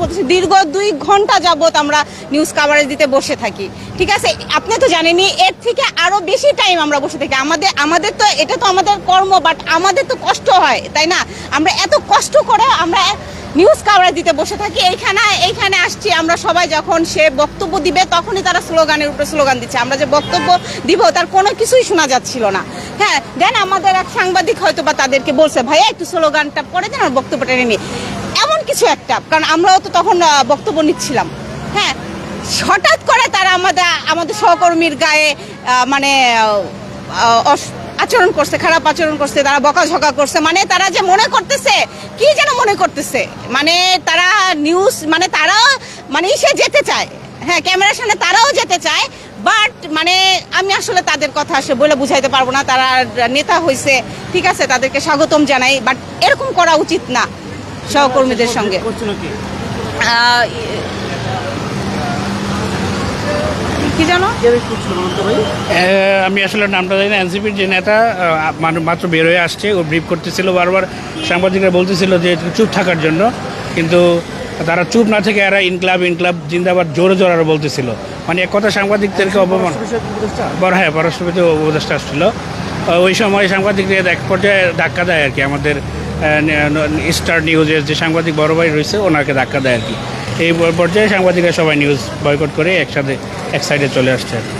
বলতেছি, দীর্ঘ দুই ঘণ্টা যাবত আমরা নিউজ কাভারেজ দিতে বসে থাকি। ঠিক আছে? আপনি তো জানেনই, এর থেকে আরও বেশি টাইম আমরা বসে থাকি। আমাদের আমাদের তো, এটা তো আমাদের কর্ম বাট আমাদের তো কষ্ট হয়, তাই না? আমরা এত কষ্ট করে আমরা নিউজ কাভারেজ দিতে বসে থাকি। এইখানে এইখানে আসছি আমরা সবাই যখন সে বক্তব্য দিবে, তখনই তারা স্লোগানের উপরে স্লোগান দিচ্ছে। আমরা যে বক্তব্য দিব, তার কোনো কিছুই শোনা যাচ্ছিল না। হ্যাঁ দেন আমাদের এক সাংবাদিক হয়তো বা তাদেরকে বলছে, ভাইয়া, একটু স্লোগানটা পড়ে দেন আর বক্তব্যটা নিয়ে। কিছু একটা, কারণ আমরাও তো তখন বক্তব্য নিচ্ছিলাম। হ্যাঁ হঠাৎ করে তারা আমাদের আমাদের সহকর্মীর গায়ে মানে আচরণ করছে, খারাপ আচরণ করছে, তারা বকাঝকা করছে মানে তারা যে মনে করতেছে, কি যেন মনে করতেছে? মানে তারা নিউজ মানে তারা মানে সে যেতে চায়। হ্যাঁ ক্যামেরার সামনে তারাও যেতে চায় বাট মানে আমি আসলে তাদের কথা আসলে বলে বুঝাইতে পারব না, তারা নেতা হয়েছে ঠিক আছে, তাদেরকে স্বাগতম জানাই বাট এরকম করা উচিত না। সহকর্মীদের সঙ্গে। কি? জানো? আমি আসলে নামটা জানি না। এনসিপির যে নেতা মাত্র বের হয়ে আসছে। ও ব্রিফ করতেছিল বারবার সাংবাদিকরা বলতেছিল যে চুপ থাকার জন্য। কিন্তু তারা চুপ না থেকে এরা ইনক্লাব ইনক্লাব জিন্দাবাদ জোরে জোর আরও বলতেছিল। মানে এক কথা সাংবাদিকদেরকে অপমান বিষয় উপদেষ্টা? হ্যাঁ পররাষ্ট্রপতি উপদেষ্টা আসছিল। ওই সময় সাংবাদিকদের এক পর্যায়ে ধাক্কা দেয় আর কি আমাদের স্টার নিউজের যে সাংবাদিক বড় ভাই রয়েছে, ওনাকে ধাক্কা দেয় আর কি এই পর্যায়ে সাংবাদিকরা সবাই নিউজ বয়কট করে একসাথে, এক সাইডে চলে আসছে আর কি।